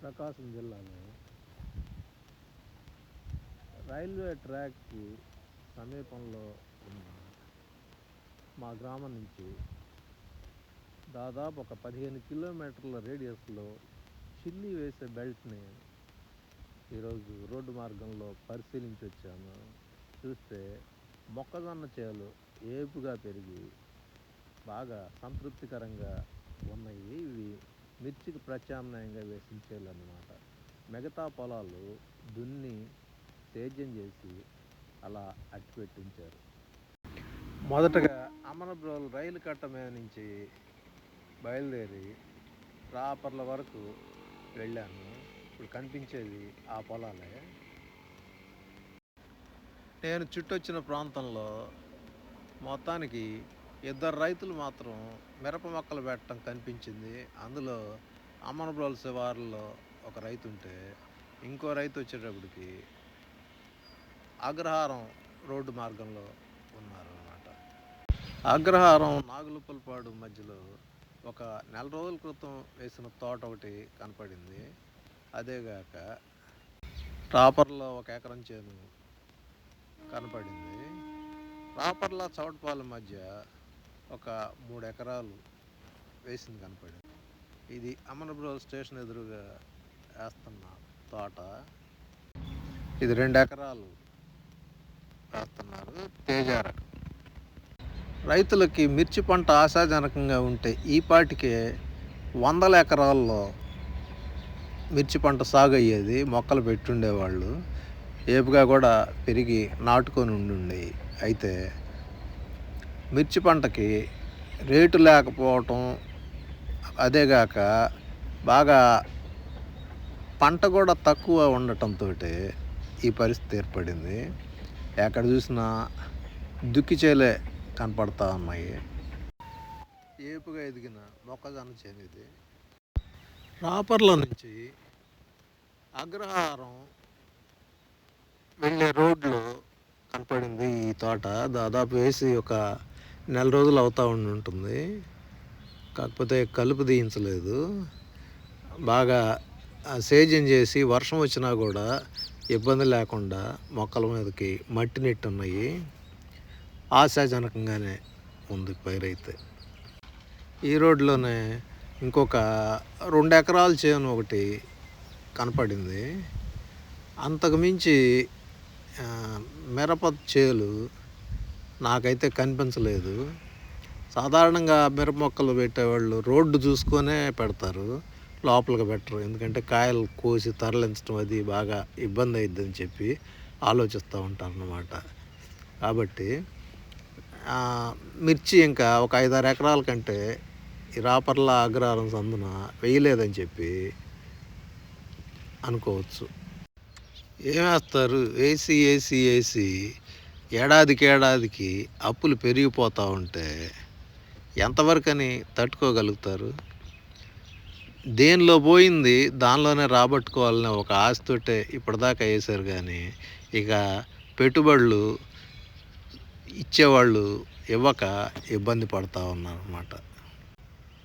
ప్రకాశం జిల్లాలో రైల్వే ట్రాక్కి సమీపంలో ఉన్న మా గ్రామం నుంచి దాదాపు ఒక పదిహేను కిలోమీటర్ల రేడియస్లో చిల్లి వేసే బెల్ట్ని ఈరోజు రోడ్డు మార్గంలో పరిశీలించి వచ్చాను చూస్తే మొక్కజొన్న చేలు ఏపుగా పెరిగి బాగా సంతృప్తికరంగా ఉన్నాయి. ఇవి మిర్చికి ప్రత్యామ్నాయంగా వేసిన చేలు అన్నమాట మిగతా పొలాలు దున్ని సేద్యం చేసి అలా అట్టి పెట్టించారు. మొదటగా అమరబ్రోలు రైలు కట్ట మీద నుంచి బయలుదేరి రాపర్ల వరకు వెళ్ళాను. ఇప్పుడు కనిపించేది ఆ పొలాలే. నేను చుట్టొచ్చిన ప్రాంతంలో మొత్తానికి ఇద్దరు రైతులు మాత్రం మిరప మొక్కలు పెట్టడం కనిపించింది. అందులో అమ్మనబ్రోల్ శివారులో ఒక రైతు ఉంటే ఇంకో రైతు వచ్చేటప్పటికి అగ్రహారం రోడ్డు మార్గంలో ఉన్నారు అన్నమాట అగ్రహారం నాగులుప్పలపాడు మధ్యలో ఒక నెల రోజుల క్రితం వేసిన తోట ఒకటి కనపడింది. అదేగాక రాపర్లో ఒక ఎకరం చేను కనపడింది. రాపర్ల చౌటపాలెం మధ్య ఒక మూడు ఎకరాలు వేసింది కనపడింది. ఇది అమనబ్రోల్ స్టేషన్ ఎదురుగా వేస్తున్న తోట. ఇది రెండు ఎకరాలు వేస్తున్నారు. తేజారకం రైతులకి మిర్చి పంట ఆశాజనకంగా ఉంటే ఈ పాటికే వందల ఎకరాల్లో మిర్చి పంట సాగు అయ్యేది మొక్కలు పెట్టుండేవాళ్ళు. ఏపుగా కూడా పెరిగి నాటుకొని ఉండుండేవి అయితే మిర్చి పంటకి రేటు లేకపోవటం అదేగాక బాగా పంట కూడా తక్కువ ఉండటంతో ఈ పరిస్థితి ఏర్పడింది. ఎక్కడ చూసినా దుక్కి చేలే కనపడతా ఉన్నాయి. ఏపుగా ఎదిగిన మొక్కజొన్న చేను రాపర్ల నుంచి అగ్రహారం వెళ్ళే రోడ్లో కనపడింది ఈ తోట. దాదాపు వేసి ఒక నెల రోజులు అవుతూ ఉండి ఉంటుంది కాకపోతే కలుపు తీయించలేదు. బాగా ఆ సేద్యం చేసి వర్షం వచ్చినా కూడా ఇబ్బంది లేకుండా మొక్కల మీదకి మట్టి నెట్టున్నాయి ఆశాజనకంగానే ఉంది పైరైతే. ఈ రోడ్లోనే ఇంకొక రెండు ఎకరాల చేను ఒకటి కనపడింది. అంతకుమించి మిరప చేలు నాకైతే కనిపించలేదు. సాధారణంగా మిరప మొక్కలు పెట్టేవాళ్ళు రోడ్డు చూసుకొనే పెడతారు లోపలికి పెట్టరు. ఎందుకంటే కాయలు కోసి తరలించడం అది బాగా ఇబ్బంది అయిద్దని చెప్పి ఆలోచిస్తూ ఉంటారు అన్నమాట కాబట్టి మిర్చి ఇంకా ఒక ఐదారు ఎకరాల కంటే ఈ రాపర్ల అగ్రహారం సందున వేయలేదని చెప్పి అనుకోవచ్చు. ఏమేస్తారు ఏసీ ఏసీ ఏసీ ఏడాదికి ఏడాదికి అప్పులు పెరిగిపోతూ ఉంటే ఎంతవరకని తట్టుకోగలుగుతారు? దేనిలో పోయింది దానిలోనే రాబట్టుకోవాలనే ఒక ఆశతోటే ఇప్పటిదాకా వేశారు కానీ ఇక పెట్టుబడులు ఇచ్చేవాళ్ళు ఇవ్వక ఇబ్బంది పడతా ఉన్నారన్నమాట.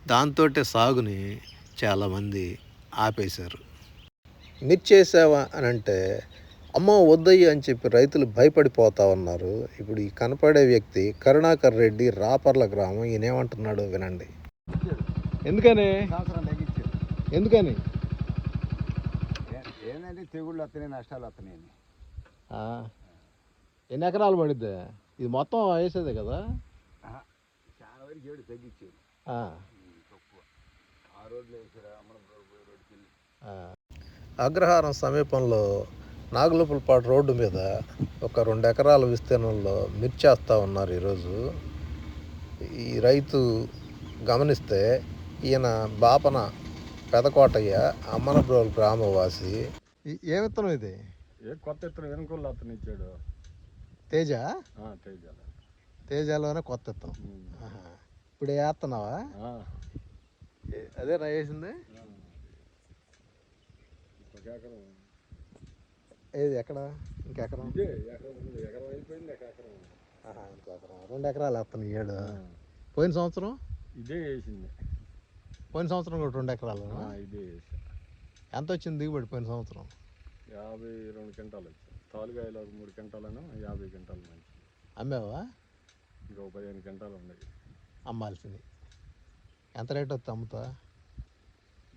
దాంతో సాగుని చాలామంది ఆపేశారు. మిర్చేసావా అని అంటే అమ్మ వద్దయ్య అని చెప్పి రైతులు భయపడిపోతా ఉన్నారు. ఇప్పుడు ఈ కనపడే వ్యక్తి కరుణాకర్ రెడ్డి రాపర్ల గ్రామం ఈయన ఏమంటున్నాడు వినండి. ఎందుకని? ఎందుకని? ఏ- ఏందంటే తెగుళ్ళు వస్తున్నాయి నష్టాలు వస్తున్నాయి ఎన్ని ఎకరాలు పడిద్ది? ఇది మొత్తం వేసేదే కదా? చాలా వరకు ఏడు తగ్గించారు. ఆ, తక్కువ. ఆ రోడ్లు వేసారు? రోడ్డుకి వెళ్ళి. అగ్రహారం సమీపంలో నాగులపులపాటు రోడ్డు మీద ఒక రెండు ఎకరాల విస్తీర్ణంలో మిర్చేస్తూ ఉన్నారు ఈరోజు. ఈ రైతు గమనిస్తే ఈయన బాపన పెదకోటయ్య అమ్మనబ్రోల్ గ్రామవాసి. ఏ విత్తనం ఇది? ఏ కొత్త ఇతను వెనుకలు అతను ఇచ్చాడు. తేజ? ఆ, తేజాల తేజలోనే కొత్త విత్తనం. ఇప్పుడు వేస్తున్నావా? అదే నా వేసింది? ఎకరం. ఏది ఎక్కడ? ఇంకెకరం రెండు ఎకరాలు వేస్తున్నాయి ఏడు. పోయిన సంవత్సరం? ఇదే వేసింది. పోయిన సంవత్సరం కూడా రెండు ఎకరాలు. ఇదే ఎంత వచ్చింది దిగుబడి పోయిన సంవత్సరం? యాభై రెండు క్వింటాలు వచ్చింది. తాలుగాయలు ఒక మూడు క్వింటాలను యాభై క్వింటాలు మంచి. అమ్మావా? ఇంకో పదిహేను క్వింటాలు ఉన్నాయి. అమ్మాల్సింది ఎంత రేట్ వస్తే అమ్ముతా?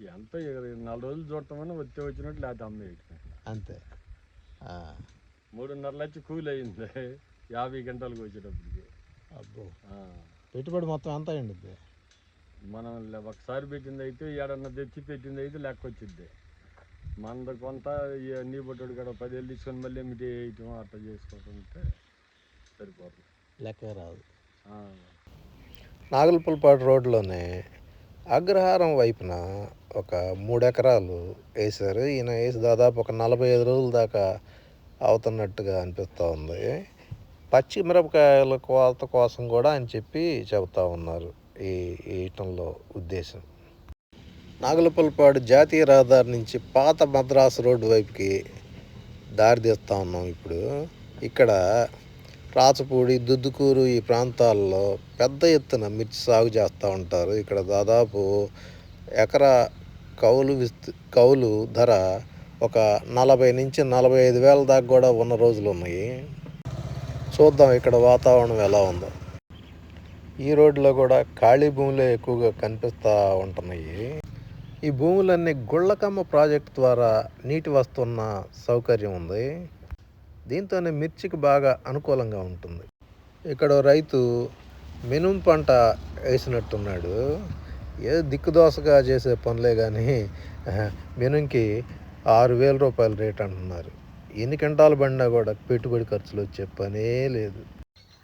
ఎంత నాలుగు రోజులు చూడతామని వచ్చే వచ్చినట్టు లేకపోతే అమ్మేయటమే అంతే. మూడున్నర లక్ష కూలి అయింది యాభై గంటలకు వచ్చేటప్పటికి. అబ్బో. ఆ, పెట్టుబడి మొత్తం ఎంత అయ్యింది మనం ఒకసారి పెట్టింది అయితే ఏడన్నా తెచ్చి పెట్టింది అయితే లెక్క వచ్చింది మనది కొంత నీ బొట్టుడు కూడా పదేళ్ళు తీసుకొని మళ్ళీ ఏమిటి వేయటం అట్లా చేసుకుంటుంటే సరిపోతుంది లెక్క రాదు. ఆ, నాగులపులపాడు రోడ్లోనే అగ్రహారం వైపున ఒక మూడు ఎకరాలు వేశారు. ఈయన వేసి దాదాపు ఒక నలభై ఐదు రోజుల దాకా అవుతున్నట్టుగా అనిపిస్తూ ఉంది. పచ్చి మిరపకాయల కోత కోసం కూడా అని చెప్పి చెబుతా ఉన్నారు ఈ వేయటంలో ఉద్దేశం. నాగులపల్లిపాడు జాతీయ రహదారి నుంచి పాత మద్రాసు రోడ్డు వైపుకి దారి తీస్తూ ఉన్నాం ఇప్పుడు. ఇక్కడ రాచపూడి దుద్దుకూరు ఈ ప్రాంతాల్లో పెద్ద ఎత్తున మిర్చి సాగు చేస్తూ ఉంటారు. ఇక్కడ దాదాపు ఎకరా కౌలు విస్తు కౌలు ధర ఒక నలభై నుంచి నలభై ఐదు వేల దాకా కూడా ఉన్న రోజులు ఉన్నాయి. చూద్దాం ఇక్కడ వాతావరణం ఎలా ఉందో. ఈ రోడ్లో కూడా ఖాళీ భూములే ఎక్కువగా కనిపిస్తూ ఉంటున్నాయి. ఈ భూములన్నీ గుళ్ళకమ్మ ప్రాజెక్ట్ ద్వారా నీటి వస్తున్న సౌకర్యం ఉంది. దీంతోనే మిర్చికి బాగా అనుకూలంగా ఉంటుంది. ఇక్కడ రైతు మినుము పంట వేసినట్టున్నాడు. ఏ దిక్కుదోసగా చేసే పనులే కానీ మినుంకి ఆరు వేల రూపాయల రేట్ అంటున్నారు. ఎన్ని క్వింటాలు పడినా కూడా పెట్టుబడి ఖర్చులు వచ్చే పనే లేదు.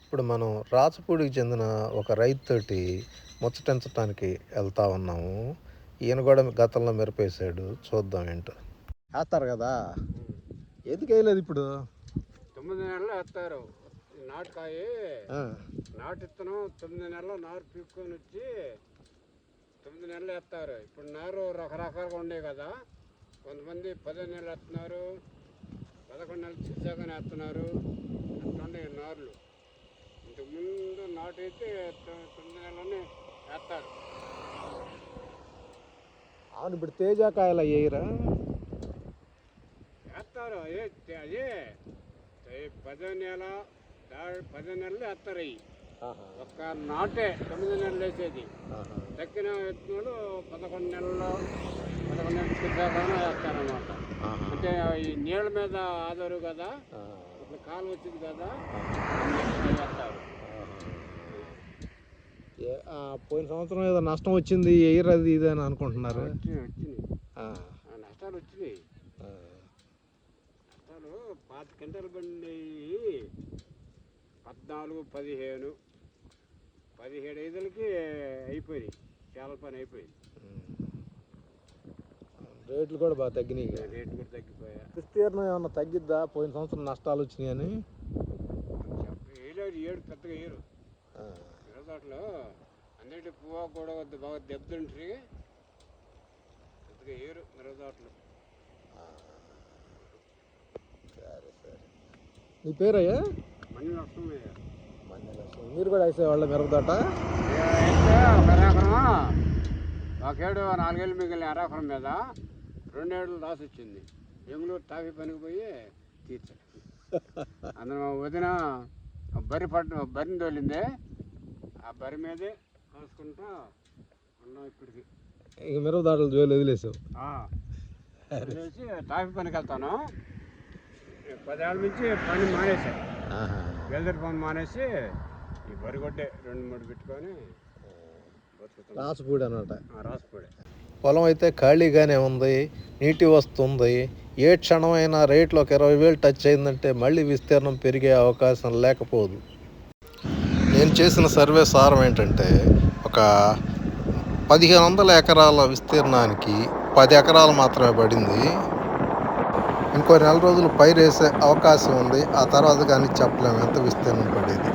ఇప్పుడు మనం రాచపూడికి చెందిన ఒక రైతు తోటి ముచ్చటించడానికి వెళ్తా ఉన్నాము. ఈయన కూడా గతంలో మిరపేశాడు. చూద్దాం ఏంటో. వేస్తారు కదా. ఎందుకు వేయలేదు ఇప్పుడు? తొమ్మిది నెలలు వేస్తారు. నాటుకాయ. నాటు ఇత్తనం తొమ్మిది నెలలు నారు పీక్కొని వచ్చి తొమ్మిది నెలలు వేస్తారు. ఇప్పుడు నారు రకరకాలుగా ఉండే కదా కొంతమంది పదిహేను నెలలు వేస్తున్నారు పదకొండు నెలలు చూసాకనే వేస్తున్నారు అట్లా నారులు. ఇంతకుముందు నాటు అయితే తొమ్మిది నెలలని వేస్తారు. అవును ఇప్పుడు తేజాకాయలు వేయరా? వేస్తారు అదే అదే ఏ పదో నెల దా- పదో నెలలు వేస్తారు అవి ఒక్క నాటే తొమ్మిది నెలలు వేసేది. తక్కిన ఎత్తులు పదకొండు నెలలు పదకొండు నెలలు చిత్రాలను వేస్తారన్నమాట. అంటే ఈ నీళ్ళ మీద ఆధారు కదా ఇప్పుడు కాలు వచ్చింది కదా వేస్తారు. పోయిన సంవత్సరం ఏదో నష్టం వచ్చింది ఎయిర్ అది ఇది అని అనుకుంటున్నారు. నష్టాలు వచ్చినాయి. నష్టాలు పాత కింటలు బండి పద్నాలుగు పదిహేను పదిహేడు ఐదులకి అయిపోయినాయి. చాలా పని అయిపోయింది. రేట్లు కూడా బాగా తగ్గినాయి ఇక. రేటు కూడా తగ్గిపోయా విస్తీర్ణం ఏమన్నా తగ్గిద్దా? పోయిన సంవత్సరం నష్టాలు వచ్చినాయని ఏలేరు ఏడు పెద్దగా ఏరు మిరదాట్లో అన్నిటి పువ్వు కూడా వద్ద బాగా దెబ్బతింటాయి పెద్దగా ఏరు మిరదాట్లు సరే సరే. నీ పేరయ్యా? మనీ వస్తుంది మీరు కూడా వేసేవాళ్ళ అయితే ఒక ఎకరం ఒకేడు నాలుగేళ్ళు మిగిలిన ఎరాకరం మీద రెండేళ్ళు లాస్ వచ్చింది బెంగళూరు టాఫీ పనికి పోయి తీర్చాడు. అందులో మా వదిన బరి పట్టు బరిని తోలింది. ఆ బరి మీదే కాసుకుంటా ఉన్నాం ఇప్పటికి. ఇక మిరపదాటలు జోలు వదిలేసావు. వదిలేసి టాఫీ పనికి వెళ్తాను. పదేళ్ళ నుంచి పని మానేశాను. వెల్దర్ పని మానేసి ఈ బరిగొడ్డే రెండు మూడు పెట్టుకొని రాసుపూడి అనమాట ఆ, రాసిపోయాడు పొలం అయితే ఖాళీగానే ఉంది నీటి వస్తుంది. ఏ క్షణమైనా రేట్లు ఒక ఇరవై వేలు టచ్ అయిందంటే మళ్ళీ విస్తీర్ణం పెరిగే అవకాశం లేకపోదు. నేను చేసిన సర్వే సారం ఏంటంటే ఒక పదిహేను వందల ఎకరాల విస్తీర్ణానికి పది ఎకరాలు మాత్రమే పడింది. ఇంకో నెల రోజులు పైరు వేసే అవకాశం ఉంది. ఆ తర్వాత కానీ చెప్పలేము. ఎంత విస్తీర్ణం పడేది?